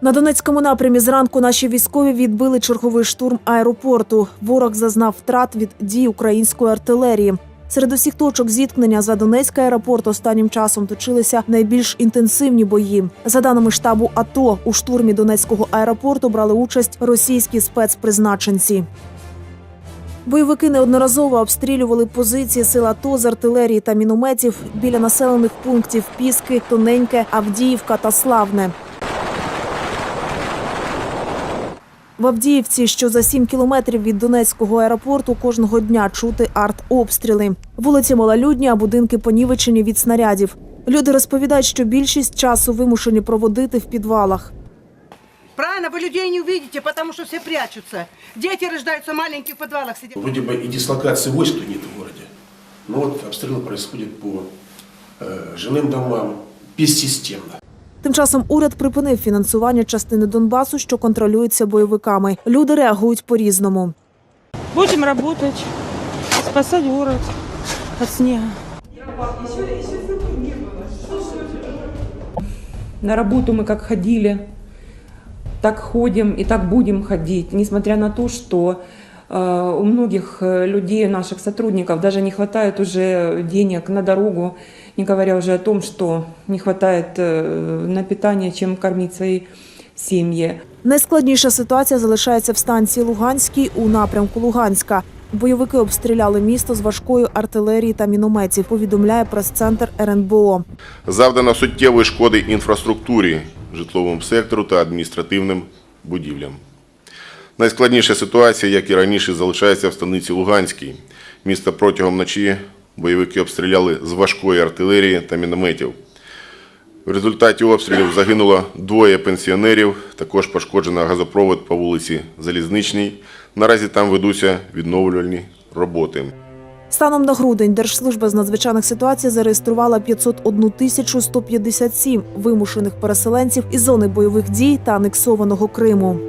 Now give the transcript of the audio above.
На Донецькому напрямі зранку наші військові відбили черговий штурм аеропорту. Ворог зазнав втрат від дій української артилерії. Серед усіх точок зіткнення за Донецький аеропорт останнім часом точилися найбільш інтенсивні бої. За даними штабу АТО, у штурмі Донецького аеропорту брали участь російські спецпризначенці. Бойовики неодноразово обстрілювали позиції сил АТО з артилерії та мінометів біля населених пунктів Піски, Тоненьке, Авдіївка та Славне. В Авдіївці, що за 7 кілометрів від Донецького аеропорту, кожного дня чути артобстріли. Вулиці малолюдні, а будинки понівечені від снарядів. Люди розповідають, що більшість часу вимушені проводити в підвалах. Правильно, вы людей не увидите, потому что все прячутся. Дети рождаются маленькие в подвалах сидят. Вроде бы и дислокации войск тут нет в городе. Но вот обстрелы происходят по э, жилым домам бессистемно. Тим часом уряд припинив фінансування частини Донбасу, що контролюється бойовиками. Люди реагують по-різному. Будем работать, спасать город от снега. На работу мы как ходили, так ходим и так будем ходить, несмотря на то, что э, у многих э, людей, наших сотрудников, даже не хватает уже денег на дорогу, не говоря уже о том, что не хватает э, на питание, чем кормить свои семьи. Найскладніша ситуація залишається в станції Луганській у напрямку Луганська. Бойовики обстріляли місто з важкої артилерії та мінометів. Повідомляє прес-центр РНБО. Завдано суттєвої шкоди інфраструктурі, житловому сектору та адміністративним будівлям. Найскладніша ситуація, як і раніше, залишається в станиці Луганській. Місто протягом ночі бойовики обстріляли з важкої артилерії та мінометів. В результаті обстрілів загинуло двоє пенсіонерів, також пошкоджено газопровод по вулиці Залізничній. Наразі там ведуться відновлювальні роботи. Станом на грудень Держслужба з надзвичайних ситуацій зареєструвала 501 тисячу 157 вимушених переселенців із зони бойових дій та анексованого Криму.